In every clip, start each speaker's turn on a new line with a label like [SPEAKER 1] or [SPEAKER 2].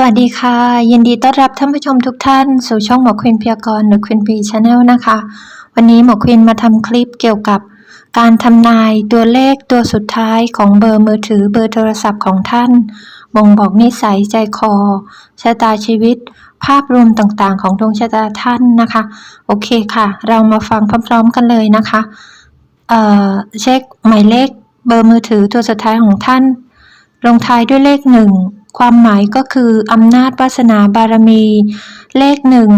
[SPEAKER 1] สวัสดีค่ะ ยินดีต้อนรับท่านผู้ชมทุกท่าน สู่ช่องหมอควินพยากรหรือควินพีชาแนลนะคะ วันนี้หมอควินมาทำคลิปเกี่ยวกับ การทำนายตัวเลขตัวสุดท้ายของเบอร์มือถือเบอร์โทรศัพท์ของท่าน บ่งบอกนิสัยใจคอชะตาชีวิต ภาพรวมต่างๆ ของดวงชะตาท่านนะคะ โอเคค่ะ เรามาฟังพร้อมๆกันเลยนะคะเอ่อเช็คหมายเลขเบอร์มือถือตัวสุดท้ายของท่านลงท้ายด้วยเลขหนึ่ง ความหมายก็คืออำนาจวาสนาบารมี เลขหนึ่ง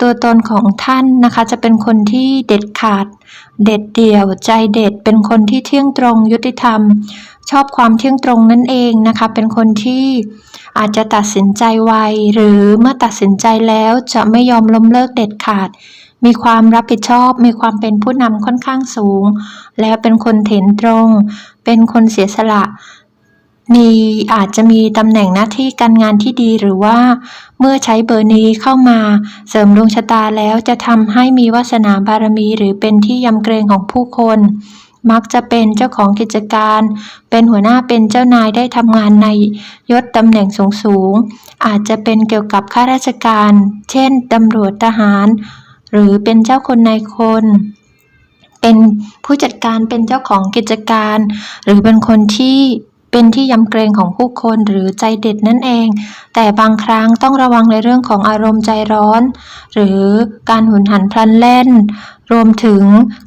[SPEAKER 1] ตัวตนของท่านนะคะ จะเป็นคนที่เด็ดขาด เด็ดเดี่ยว ใจเด็ด เป็นคนที่เที่ยงตรงยุติธรรม ชอบความเที่ยงตรงนั่นเองนะคะ เป็นคนที่อาจจะตัดสินใจไวหรือเมื่อตัดสินใจแล้วจะไม่ยอมล้มเลิกเด็ดขาด มีความรับผิดชอบ มีความเป็นผู้นำค่อนข้างสูง และเป็นคนเถนตรง เป็นคนเสียสละ มีอาจจะมีตำแหน่งหน้าที่การงานที่ดีหรือว่า เมื่อใช้เบอร์นี้เข้ามาเสริมดวงชะตาแล้วจะทำให้มีวาสนาบารมี หรือเป็นที่ยำเกรงของผู้คน มักจะเป็นเจ้าของกิจการ เป็นหัวหน้าเป็นเจ้านายได้ทำงานในยศตำแหน่งสูงๆอาจจะเป็นเกี่ยวกับข้าราชการ เช่นตำรวจทหาร หรือเป็นเจ้าคนนายคนเป็นผู้จัดการเป็นเจ้าของกิจการ หรือเป็นคนที่ เป็นที่ยำเกรงของผู้คนหรือใจเด็ดนั่นเอง แต่บางครั้งต้องระวังในเรื่องของอารมณ์ใจร้อน หรือการหุนหันพลันแล่น รวมถึง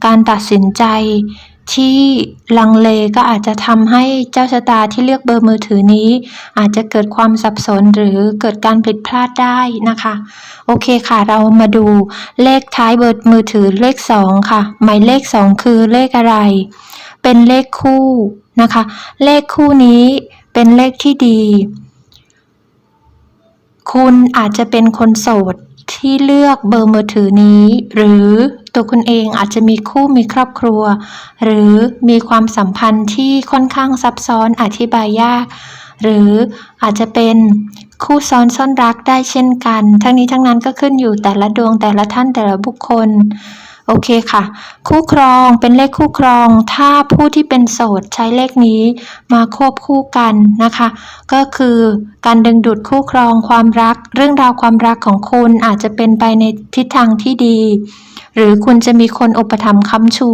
[SPEAKER 1] การตัดสินใจที่ลังเลก็อาจจะทำให้เจ้าชะตาที่เลือกเบอร์มือถือนี้ อาจจะเกิดความสับสนหรือเกิดการผิดพลาดได้นะคะ โอเคค่ะเรามาดูเลขท้ายเบอร์มือถือเลข 2 ค่ะ หมายเลข 2 คือเลขอะไร เป็นเลขคู่ นะคะ เลขคู่นี้เป็นเลขที่ดี คุณอาจจะเป็นคนโสดที่เลือกเบอร์มือถือนี้ หรือตัวคุณเองอาจจะมีคู่มีครอบครัว หรือมีความสัมพันธ์ที่ค่อนข้างซับซ้อนอธิบายยาก หรืออาจจะเป็นคู่ซ้อนซ่อนรักได้เช่นกัน ทั้งนี้ทั้งนั้นก็ขึ้นอยู่แต่ละดวงแต่ละท่านแต่ละบุคคล โอเคค่ะ คู่ครองเป็นเลขคู่ครอง ถ้าผู้ที่เป็นโสดใช้เลขนี้มาควบคู่กันนะคะ ก็คือการดึงดูดคู่ครองความรัก เรื่องราวความรักของคุณอาจจะเป็นไปในทิศทางที่ดี หรือคุณจะมีคนอุปถัมภ์ค้ำชู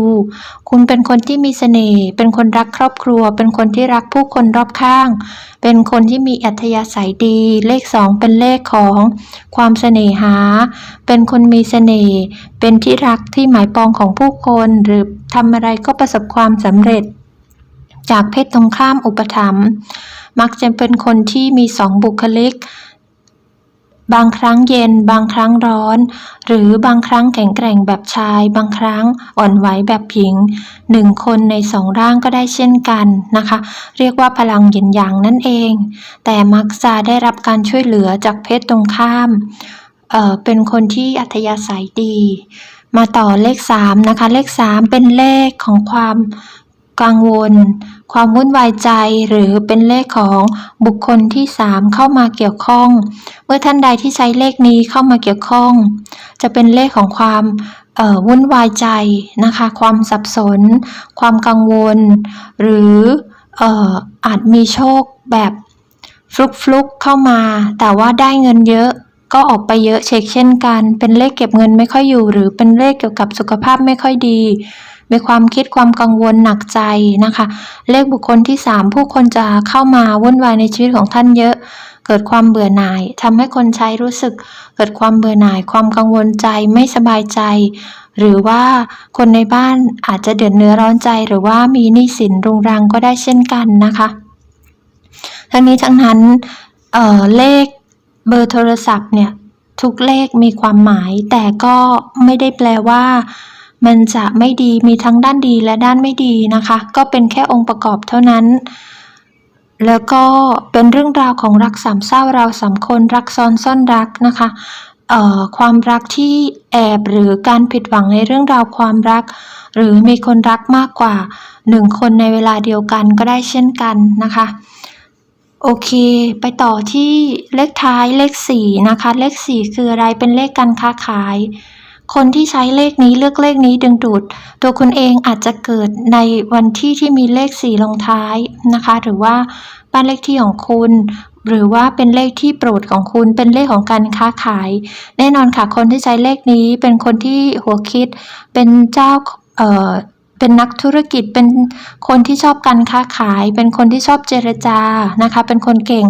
[SPEAKER 1] คุณเป็นคนที่มีเสน่ห์ เป็นคนรักครอบครัว เป็นคนที่รักผู้คนรอบข้าง เป็นคนที่มีอัธยาศัยดี เลขสองเป็นเลขของความเสน่หา เป็นคนมีเสน่ห์ เป็นที่รักที่หมายปองของผู้คน หรือทำอะไรก็ประสบความสำเร็จ จากเพศตรงข้ามอุปถัมภ์ มักจะเป็นคนที่มีสองบุคลิก บางครั้งเย็น บางครั้งร้อน หรือบางครั้งแข็งแกร่งแบบชาย บางครั้งอ่อนไหวแบบหญิงหนึ่งคนในสองร่างก็ได้เช่นกันนะคะ เรียกว่าพลังเย็นหยางนั่นเอง แต่มักจะได้รับการช่วยเหลือจากเพศตรงข้ามเออเป็นคนที่อัธยาศัยดี มาต่อเลข3นะคะเลข 3 เป็นเลขของความกังวล ความวุ่นวายใจหรือเป็นเลขของบุคคลที่ 3 เข้ามาเกี่ยวข้อง เมื่อท่านใดที่ใช้เลขนี้เข้ามาเกี่ยวข้อง จะเป็นเลขของความเอ่อวุ่นวายใจนะคะ ความสับสน ความกังวล หรือเอ่ออาจมีโชคแบบฟลุกฟลุกๆเข้ามา แต่ว่าได้เงินเยอะก็ออกไปเยอะเช็คเช่นกัน เป็นเลขเก็บเงินไม่ค่อยอยู่ หรือเป็นเลขเกี่ยวกับสุขภาพไม่ค่อยดี มีความคิดความกังวลหนักใจนะคะ เลขบุคคลที่ 3 ผู้คนจะเข้ามาวุ่นวายในชีวิตของท่านเยอะ เกิดความเบื่อหน่ายทำให้คนใช้รู้สึก เกิดความเบื่อหน่าย ความกังวลใจไม่สบายใจ หรือว่าคนในบ้านอาจจะเดือดเนื้อร้อนใจ หรือว่ามีหนี้สินรุงรังก็ได้เช่นกันนะคะ ทั้งนี้ทั้งนั้นเเลขเบอร์โทรศัพท์เนี่ยทุกเลขมีความหมายแต่ก็ไม่ได้แปลว่า มันจะไม่ดีมีทั้งด้านดีและด้านไม่ดีนะคะ ก็เป็นแค่องค์ประกอบเท่านั้น แล้วก็เป็นเรื่องราวของรักสามเศร้าเราสามคนรักซ้อนซ่อนรักนะคะเอ่อความรักที่แอบหรือการผิดหวังในเรื่องราวความรัก หรือมีคนรักมากกว่าหนึ่งคนในเวลาเดียวกันก็ได้เช่นกันนะคะ โอเค ไปต่อที่เลขท้ายเลขสี่นะคะ เลขสี่คืออะไรเป็นเลขการค้าขาย คนที่ใช้เลขนี้เลือกเลขนี้ดึงดูด ตัวคุณเองอาจจะเกิดในวันที่ที่มีเลขสี่ลงท้ายนะคะ หรือว่าบ้านเลขที่ของคุณ หรือว่าเป็นเลขที่โปรดของคุณ เป็นเลขของการค้าขาย แน่นอนค่ะ คนที่ใช้เลขนี้เป็นคนที่หัวคิด เป็นเจ้าเอ่อ เป็นนักธุรกิจเป็นคนที่ชอบการค้าขาย เป็นคนที่ชอบเจรจานะคะ เป็นคนเก่ง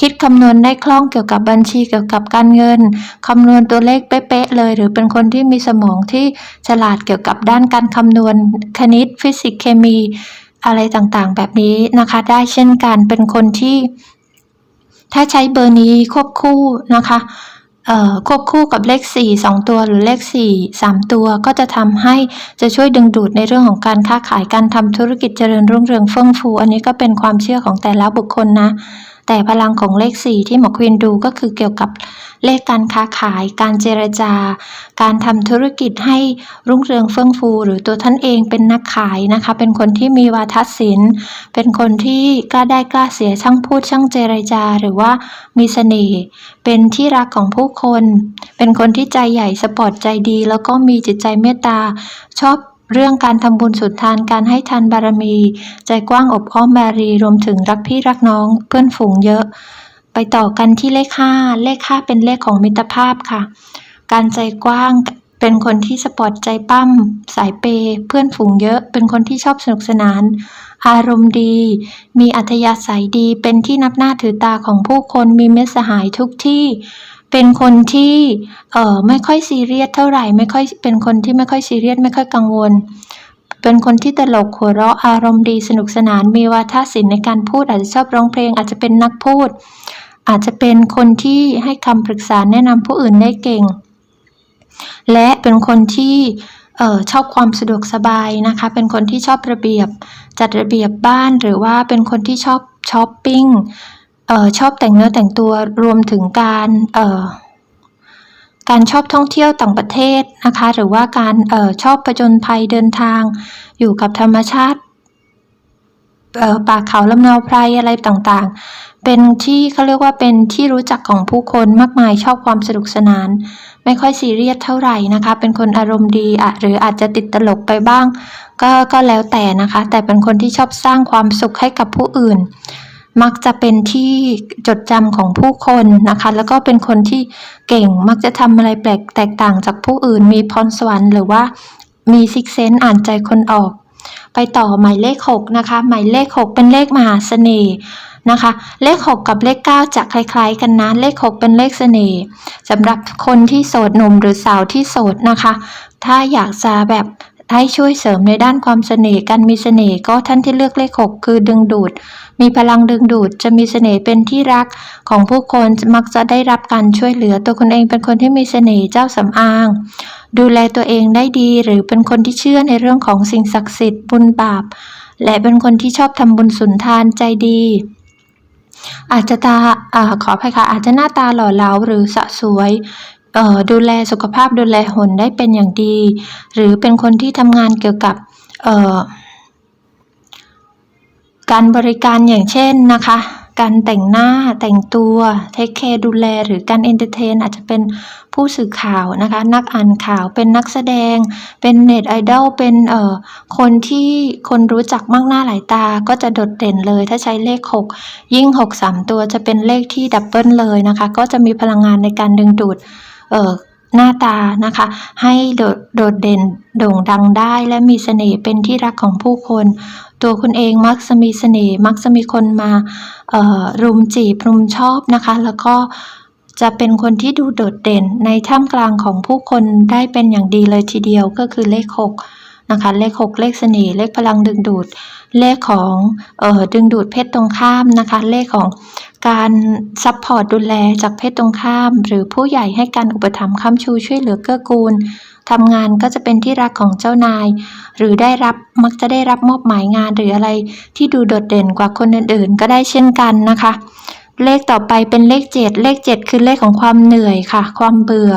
[SPEAKER 1] คิดคำนวณได้คล่องเกี่ยวกับบัญชีเกี่ยวกับการเงินคำนวณตัวเลขเป๊ะๆเลย หรือเป็นคนที่มีสมองที่ฉลาดเกี่ยวกับด้านการคำนวณคณิต ฟิสิกส์เคมี อะไรต่างๆ แบบนี้นะคะ ได้เช่นกันเป็นคนที่ ถ้าใช้เบอร์นี้ควบคู่นะคะ ควบคู่กับเลข 4 2 ตัวหรือเลข 4 3 ตัวก็จะทำให้จะช่วยดึงดูดในเรื่องของการค้าขายการทำธุรกิจเจริญรุ่งเรืองเฟื่องฟู อันนี้ก็เป็นความเชื่อของแต่ละบุคคลนะ แต่พลังของเลข 4 ที่หมอควีนดูก็คือเกี่ยวกับเลขการค้าขาย การเจรจา การทำธุรกิจให้รุ่งเรืองเฟื่องฟู หรือตัวท่านเองเป็นนักขายนะคะ เป็นคนที่มีวาทศิลป์ เป็นคนที่กล้าได้กล้าเสียช่างพูดช่างเจรจา หรือว่ามีเสน่ห์เป็นที่รักของผู้คน เป็นคนที่ใจใหญ่สปอร์ตใจดี แล้วก็มีจิตใจเมตตาชอบ เรื่องการทำบุญสุนทานการให้ทานบารมี ใจกว้างอบอ้อมอารีรวมถึงรักพี่รักน้องเพื่อนฝูงเยอะ ไปต่อกันที่เลข5เลข5เป็นเลขของมิตรภาพค่ะ การใจกว้างเป็นคนที่สปอร์ตใจปั้ม สายเปย์เพื่อนฝูงเยอะ เป็นคนที่ชอบสนุกสนาน อารมณ์ดี มีอัธยาศัยดีเป็นที่นับหน้าถือตาของผู้คนมีเมตสหายทุกที่ เป็นคนที่เอ่อไม่ค่อยซีเรียสเท่าไหร่ไม่ค่อยเป็นคนที่ไม่ค่อยซีเรียสไม่ค่อยกังวล เป็นคนที่ตลกหัวเราะอารมณ์ดีสนุกสนานมีวาทศิลป์ในการพูดอาจจะชอบร้องเพลง อาจจะเป็นนักพูด อาจจะเป็นคนที่ให้คำปรึกษาแนะนำผู้อื่นได้เก่ง และเป็นคนที่เอ่อชอบความสะดวกสบายนะคะ เป็นคนที่ชอบระเบียบ จัดระเบียบบ้านหรือว่าเป็นคนที่ชอบชอปปิง ออชอบแต่งเนื้อแต่งตัวรวมถึงการเอ่อการชอบท่องเที่ยวต่างประเทศนะคะ หรือว่าการเอ่อชอบผจญภัยเดินทาง อยู่กับธรรมชาติเอ่อป่าเขาลำเนาไพรอะไรต่างๆ เป็นที่เขาเรียกว่าเป็นที่รู้จักของผู้คนมากมายชอบความสนุกสนาน ไม่ค่อยซีเรียสเท่าไหร่นะคะ เป็นคนอารมณ์ดีอะหรืออาจจะติดตลกไปบ้าง ก็ก็แล้วแต่นะคะ แต่เป็นคนที่ชอบสร้างความสุขให้กับผู้อื่น มักจะเป็นที่จดจำของผู้คนนะคะ แล้วก็เป็นคนที่เก่งมักจะทำอะไรแปลกแตกต่างจากผู้อื่น มีพรสวรรค์หรือว่ามีซิกเซนส์อ่านใจคนออก ไปต่อหมายเลข 6 นะคะ หมายเลข 6 เป็นเลขมหาเสน่ห์นะคะ เลข 6 กับเลข 9 จะคล้าย ๆ กันนะ เลข 6 เป็นเลขเสน่ห์สำหรับคนที่โสดหนุ่มหรือสาวที่โสดนะคะ ถ้าอยากจะแบบ ให้ช่วยเสริมในด้านความเสน่ห์การมีเสน่ห์ก็ท่านที่เลือกเลข6คือดึงดูด มีพลังดึงดูดจะมีเสน่ห์เป็นที่รักของผู้คนมักจะได้รับการช่วยเหลือตัวคุณเองเป็นคนที่มีเสน่ห์เจ้าสำอาง ดูแลตัวเองได้ดีหรือเป็นคนที่เชื่อในเรื่องของสิ่งศักดิ์สิทธิ์บุญบาป และเป็นคนที่ชอบทำบุญสุนทานใจดีอาจจะตาอขออภัยค่ะอาจจะหน้าตาหล่อเหลาหรือสะสวย ดูแลสุขภาพดูแลหุ่นได้เป็นอย่างดี หรือเป็นคนที่ทำงานเกี่ยวกับออการบริการอย่างเช่นนะคะ การแต่งหน้าแต่งตัวเทกแคร์ดูแล หรือการเอนเทอร์เทนอาจจะเป็นผู้สื่อข่าวนะคะ นักอ่านข่าวเป็นนักแสดง เป็นเน็ตไอดอลเป็นเอ่อคนที่คนรู้จักมากหน้าหลายตาก็จะโดดเด่นเลย ถ้าใช้เลข 6 ยิ่ง 6 3 ตัวจะเป็นเลขที่ดับเบิลเลยนะคะ ก็จะมีพลังงานในการดึงดูด หน้าตานะคะ ให้โดดโดดเด่นโด่งดังได้และมีเสน่ห์เป็นที่รักของผู้คน ตัวคุณเองมักจะมีเสน่ห์มักจะมีคนมาเอ่อรุมจีบรุมชอบนะคะ แล้วก็จะเป็นคนที่ดูโดดเด่นในท่ามกลางของผู้คนได้เป็นอย่างดีเลยทีเดียวก็คือเลข 6 นะคะ เลข 6 เลขเสน่ห์เลขพลังดึงดูด เลขของเอ่อดึงดูดเพศตรงข้ามนะคะ เลขของ การซัพพอร์ตดูแลจากเพศตรงข้าม หรือผู้ใหญ่ให้การอุปถัมภ์ค้ำชูช่วยเหลือเกื้อกูลทำงานก็จะเป็นที่รักของเจ้านาย หรือได้รับมักจะได้รับมอบหมายงานหรืออะไรที่ดูโดดเด่นกว่าคนอื่นๆ ก็ได้เช่นกันนะคะ เลขต่อไปเป็นเลข 7 เลข 7 คือเลขของความเหนื่อยค่ะ ความเบื่อ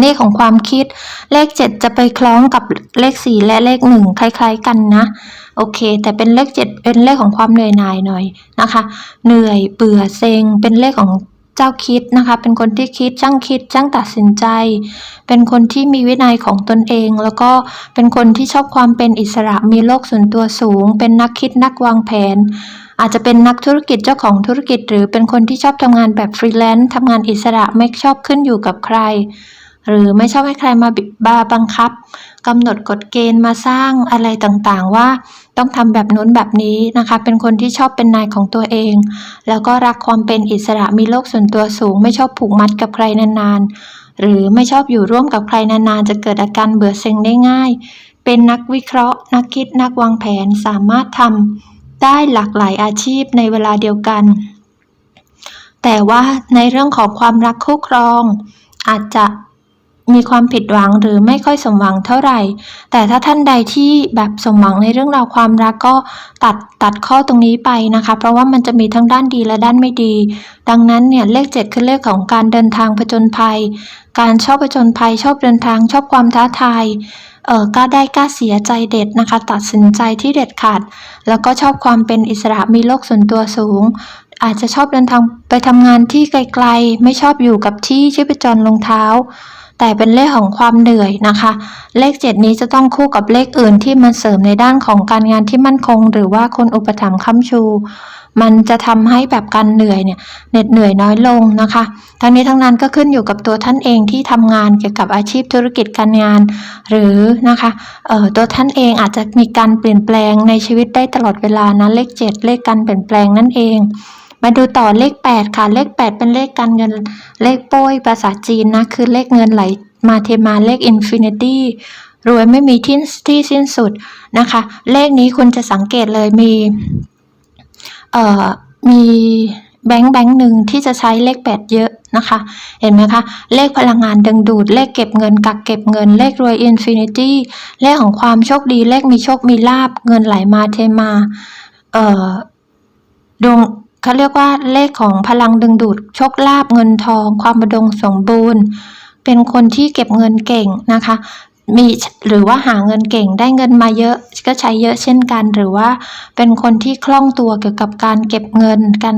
[SPEAKER 1] เลขของความคิด เลข 7 จะไปคล้องกับเลข 4 และเลข 1 คล้าย ๆ กันนะ โอเค แต่เป็นเลข 7 เป็นเลขของความเหนื่อยหน่ายหน่อยนะคะ เหนื่อยเบื่อเซ็ง เป็นเลขของเจ้าคิดนะคะ เป็นคนที่คิดช่างคิดช่างตัดสินใจ เป็นคนที่มีวินัยของตนเอง แล้วก็เป็นคนที่ชอบความเป็นอิสระมีโลกส่วนตัวสูง เป็นนักคิดนักวางแผน อาจจะเป็นนักธุรกิจเจ้าของธุรกิจ หรือเป็นคนที่ชอบทำงานแบบฟรีแลนซ์ทำงานอิสระไม่ชอบขึ้นอยู่กับใคร หรือไม่ชอบให้ใครมาบิบาบังคับกำหนดกฎเกณฑ์มาสร้างอะไรต่างๆ ว่าต้องทำแบบนู้นแบบนี้นะคะ เป็นคนที่ชอบเป็นนายของตัวเอง แล้วก็รักความเป็นอิสระมีโลกส่วนตัวสูง ไม่ชอบผูกมัดกับใครนานๆ หรือไม่ชอบอยู่ร่วมกับใครนานๆ จะเกิดอาการเบื่อเซ็งได้ง่าย เป็นนักวิเคราะห์ นักคิดนักวางแผนสามารถทำได้หลากหลายอาชีพในเวลาเดียวกัน แต่ว่าในเรื่องของความรักคู่ครอง อาจจะ มีความผิดหวังหรือไม่ค่อยสมหวังเท่าไหร่ แต่ถ้าท่านใดที่แบบสมหวังในเรื่องราวความรักก็ตัดตัดข้อตรงนี้ไปนะคะ เพราะว่ามันจะมีทั้งด้านดีและด้านไม่ดี ดังนั้นเนี่ยเลข 7 คือเลขของการเดินทางผจญภัย การชอบผจญภัย ชอบเดินทาง ชอบความท้าทายเออกล้าได้กล้าเสียใจเด็ดนะคะ ตัดสินใจที่เด็ดขาด แล้วก็ชอบความเป็นอิสระมีโลกส่วนตัวสูง อาจจะชอบเดินทางไปทำงานที่ไกลๆ ไม่ชอบอยู่กับที่ชีพจรลงเท้า แต่เป็นเลขของความเหนื่อยนะคะ เลข 7 นี้จะต้องคู่กับเลขอื่นที่มันเสริมในด้านของการงานที่มั่นคง หรือว่าคนอุปถัมภ์ค้ำชู มันจะทำให้แบบการเหนื่อยเนี่ยเหน็ดเหนื่อยน้อยลงนะคะ ทั้งนี้ทั้งนั้นก็ขึ้นอยู่กับตัวท่านเองที่ทำงานเกี่ยวกับอาชีพธุรกิจการงาน หรือนะคะเอ่อตัวท่านเองอาจจะมีการเปลี่ยนแปลงในชีวิตได้ตลอดเวลานะเลข 7 เลขการเปลี่ยนแปลงนั่นเอง มาดูต่อเลข 8 ค่ะ เลข 8 เป็นเลขการเงิน เลขโป้ยภาษาจีนนะ คือเลขเงินไหลมาเทมาเลขอินฟินิตี้รวยไม่มีที่ที่สิ้นสุดนะคะ เลขนี้คุณจะสังเกตเลยมี เอ่อ มีแบงค์แบงค์หนึ่งที่จะใช้เลข 8 เยอะนะคะ เห็นไหมคะ เลขพลังงานดึงดูด เลขเก็บเงิน กักเก็บเงิน เลขรวยอินฟินิตี้ เลขของความโชคดี เลขมีโชคมีลาบ เงินไหลมาเทมา เอ่อ ดวง เขาเรียกว่าเลขของพลังดึงดูดโชคลาภเงินทอง ความบดงสมบูรณ์ เป็นคนที่เก็บเงินเก่งนะคะมีหรือว่าหาเงินเก่งได้เงินมาเยอะก็ใช้เยอะเช่นกันหรือว่าเป็นคนที่คล่องตัวเกี่ยวกับการเก็บเงินการ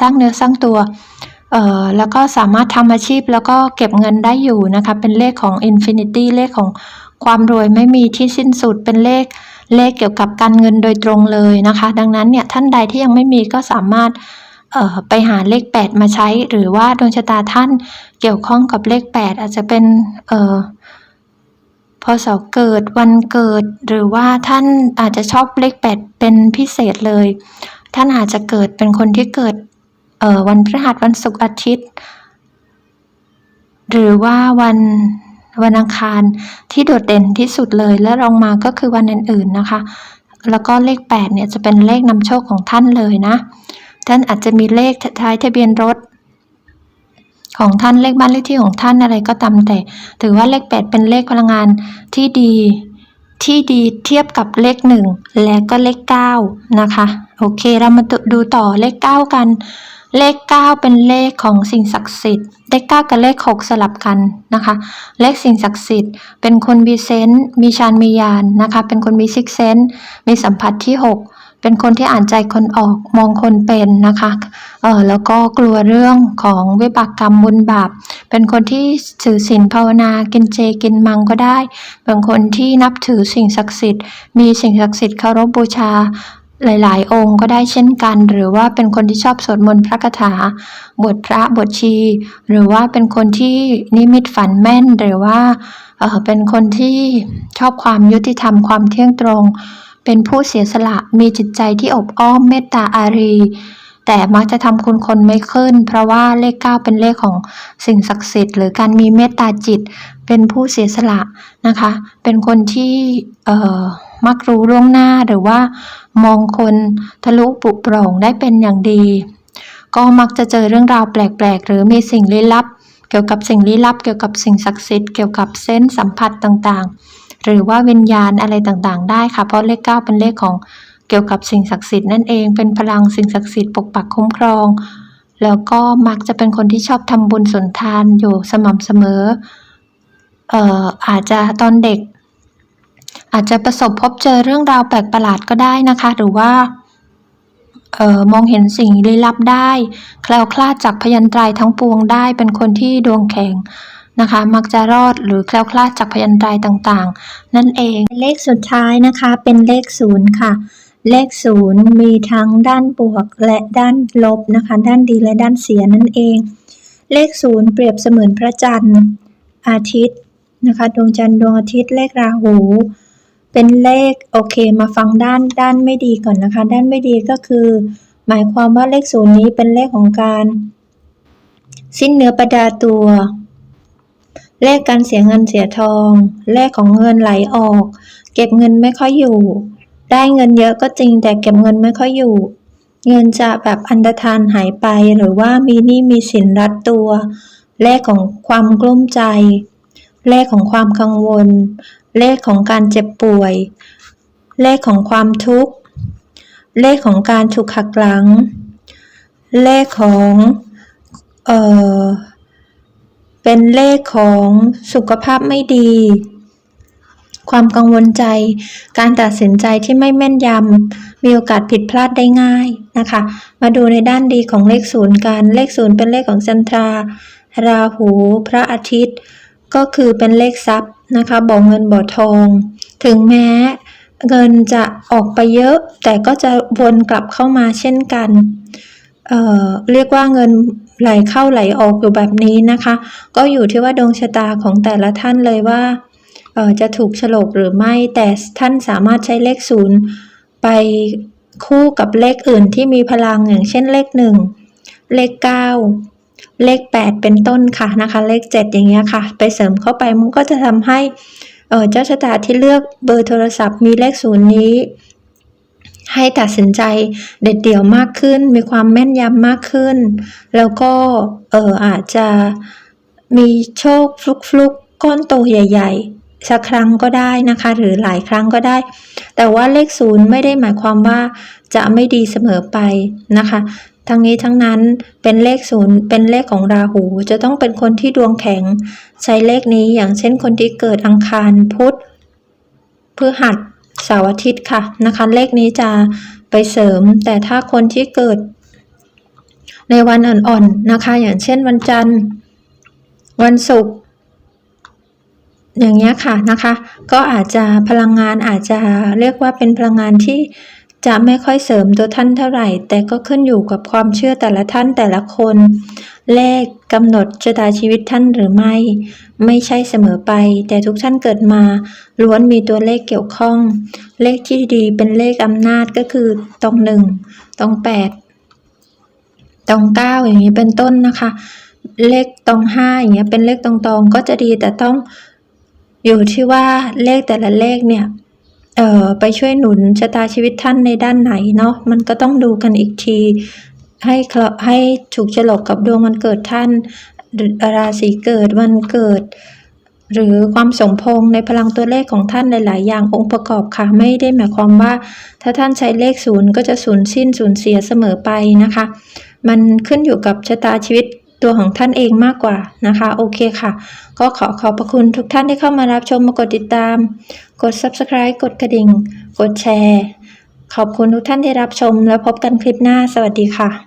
[SPEAKER 1] สร้างเนื้อสร้างตัวแล้วก็สามารถทำอาชีพแล้วก็เก็บเงินได้อยู่นะคะเป็นเลขของ Infinity เลขของความรวยไม่มีที่สิ้นสุดเป็นเลข เลขเกี่ยวกับการเงินโดยตรงเลยนะคะ ดังนั้นเนี่ยท่านใดที่ยังไม่มีก็สามารถไปหาเลข 8 มาใช้ หรือว่าดวงชะตาท่านเกี่ยวข้องกับเลข 8 อาจจะเป็นเอ่อพศเกิดวันเกิด หรือว่าท่านอาจจะชอบเลข 8 เป็นพิเศษเลย ท่านอาจจะเกิดเป็นคนที่เกิดวันพฤหัสวันศุกร์อาทิตย์ หรือว่าวัน วันอังคารที่โดดเด่นที่สุดเลย และรองมาก็คือวันอื่นๆนะคะ แล้วก็เลข 8 เนี่ยจะเป็นเลขนำโชคของท่านเลยนะ ท่านอาจจะมีเลขท้ายทะเบียนรถ ของท่านเลขบ้านเลขที่ของท่านอะไรก็ตามแต่ ถือว่าเลข 8 เป็นเลขพลังงานที่ดีที่ดีเทียบกับเลข 1 และก็เลข 9 นะคะ โอเคเรามาดูต่อเลข 9 กัน เลข 9 เป็นเลขของสิ่งศักดิ์สิทธิ์ เลข 9 กับเลข 6 สลับกันนะคะ เลขสิ่งศักดิ์สิทธิ์ เป็นคนมีเซนส์มีฌานมีญาณนะคะ เป็นคนมีซิกเซนส์มีสัมผัสที่ 6 เป็นคนที่อ่านใจคนออกมองคนเป็นนะคะเออแล้วก็กลัวเรื่องของวิบากกรรมบุญบาป เป็นคนที่ถือศีลภาวนากินเจกินมังก็ได้ เป็นคนที่นับถือสิ่งศักดิ์สิทธิ์ มีสิ่งศักดิ์สิทธิ์เคารพบูชา หลายๆ องค์ก็ได้เช่นกัน หรือว่าเป็นคนที่ชอบสวดมนต์พระคาถา บทพระบทชี หรือว่าเป็นคนที่นิมิตฝันแม่น หรือว่าเป็นคนที่ชอบความยุติธรรมความเที่ยงตรง เป็นผู้เสียสละมีจิตใจที่อบอ้อมเมตตาอารี แต่มักจะทำคุณคนไม่ขึ้น เพราะว่าเลขเก้าเป็นเลขของสิ่งศักดิ์สิทธิ์หรือการมีเมตตาจิต เป็นผู้เสียสละนะคะ เป็นคนที่เอ่อ มักรู้ล่วงหน้าหรือว่ามองคนทะลุปุโปร่งได้เป็นอย่างดี ก็มักจะเจอเรื่องราวแปลกๆ หรือมีสิ่งลี้ลับ เกี่ยวกับสิ่งลี้ลับ เกี่ยวกับสิ่งศักดิ์สิทธิ์เกี่ยวกับเซนส์สัมผัสต่างๆ หรือว่าวิญญาณอะไรต่างๆ ได้ค่ะ เพราะเลขเก้าเป็นเลขของเกี่ยวกับสิ่งศักดิ์สิทธิ์นั่นเองเป็นพลังสิ่งศักดิ์สิทธิ์ปกปักคุ้มครอง แล้วก็มักจะเป็นคนที่ชอบทำบุญสุนทานอยู่สม่ำเสมอเอ่ออาจจะตอนเด็ก อาจจะประสบพบเจอเรื่องราวแปลกประหลาดก็ได้นะคะ หรือว่าออมองเห็นสิ่งลี้ลับได้ แคล้วคลาดจากพยันตรายทั้งปวงได้ เป็นคนที่ดวงแข็งนะคะ มักจะรอดหรือแคล้วคลาดจากพยันตรายต่างๆ นั่นเอง เลขสุดท้ายนะคะเป็นเลขศูนย์ค่ะ เลขศูนย์มีทั้งด้านบวกและด้านลบนะคะ ด้านดีและด้านเสียนั่นเอง เลขศูนย์เปรียบเสมือนพระจันทร์ อาทิตย์นะคะ ดวงจันทร์ดวงอาทิตย์ เลขราหู เป็นเลขโอเค มาฟังด้านด้านไม่ดีก่อนนะคะ ด้านไม่ดีก็คือ หมายความว่าเลขศูนย์นี้เป็นเลขของการ สิ้นเนื้อประดาตัว เลขการเสียเงินเสียทอง เลขของเงินไหลออก เก็บเงินไม่ค่อยอยู่ ได้เงินเยอะก็จริง แต่เก็บเงินไม่ค่อยอยู่ เงินจะแบบอันดรธานหายไปหรือว่ามีหนี้มีสินรัดตัว เลขของความกลุ้มใจ เลขของความกังวล เลขของการเจ็บป่วย เลขของความทุกข์ เลขของการถูกหักหลัง เลขของเออเป็นเลขของสุขภาพไม่ดี ความกังวลใจ การตัดสินใจที่ไม่แม่นยำ มีโอกาสผิดพลาดได้ง่ายนะคะ มาดูในด้านดีของเลขศูนย์กัน เลขศูนย์เป็นเลขของจันทรา ราหู พระอาทิตย์ ก็คือเป็นเลขทรัพย์นะคะบ่อเงินบ่อทอง ถึงแม้เงินจะออกไปเยอะ แต่ก็จะวนกลับเข้ามาเช่นกันเเรียกว่าเงินไหลเข้าไหลออกอยู่แบบนี้นะคะ ก็อยู่ที่ว่าดวงชะตาของแต่ละท่านเลยว่าจะถูกฉลกหรือไม่ แต่ท่านสามารถใช้เลขศูนย์ไปคู่กับเลขอื่นที่มีพลังอย่างเช่นเลขหนึ่งเลขเก้า เลขแปดเป็นต้นค่ะนะคะ เลขเจ็ดอย่างเงี้ยค่ะ ไปเสริมเข้าไปมันก็จะทำให้เออเจ้าชะตาที่เลือกเบอร์โทรศัพท์มีเลขศูนย์นี้ ให้ตัดสินใจเด็ดเดี่ยวมากขึ้น มีความแม่นยำมากขึ้น แล้วก็เอออาจจะมีโชคฟลุกฟลุกๆก้อนโตใหญ่ ๆ สักครั้งก็ได้นะคะ หรือหลายครั้งก็ได้ แต่ว่าเลขศูนย์ไม่ได้หมายความว่าจะไม่ดีเสมอไปนะคะ ทั้งนี้ทั้งนั้นเป็นเลขศูนย์เป็นเลขของราหูจะต้องเป็นคนที่ดวงแข็ง ใช้เลขนี้อย่างเช่นคนที่เกิดอังคารพุธพฤหัสเสาร์อาทิตย์ค่ะนะคะ เลขนี้จะไปเสริม แต่ถ้าคนที่เกิด ในวันอ่อนๆนะคะ อย่างเช่นวันจันทร์ วันศุกร์อย่างเงี้ยค่ะนะคะ ก็อาจจะพลังงานอาจจะเรียกว่าเป็นพลังงานที่ จะไม่ค่อยเสริมตัวท่านเท่าไหร่ แต่ก็ขึ้นอยู่กับความเชื่อแต่ละท่านแต่ละคน เลขกำหนดชะตาชีวิตท่านหรือไม่ ไม่ใช่เสมอไป แต่ทุกท่านเกิดมา ล้วนมีตัวเลขเกี่ยวข้อง เลขที่ดีเป็นเลขอำนาจก็คือตรงหนึ่งตรงแปดตรงเก้าอย่างนี้เป็นต้นนะคะ เลขตรงห้าอย่างเงี้ยเป็นเลขตรงๆก็จะดีแต่ต้องอยู่ที่ว่าเลขแต่ละเลขเนี่ย เอ่อไปช่วยหนุนชะตาชีวิตท่านในด้านไหนเนาะมันก็ต้องดูกันอีกที ให้คราะให้ถูกฉลกกับดวงวันเกิดท่านราศีเกิดวันเกิด หรือความสมพงในพลังตัวเลขของท่านหลาย ๆ อย่างองค์ประกอบค่ะไม่ได้หมายความว่า ถ้าท่านใช้เลขศูนย์ก็จะสูญสิ้นสูญเสียเสมอไปนะคะ มันขึ้นอยู่กับชะตาชีวิต ตัวของท่านเองมากกว่านะคะ โอเคค่ะ ก็ขอขอบพระคุณทุกท่านที่เข้ามารับชมมากดติดตาม กด subscribe กดกระดิ่ง กดแชร์ ขอบคุณทุกท่านที่รับชมแล้วพบกันคลิปหน้า สวัสดีค่ะ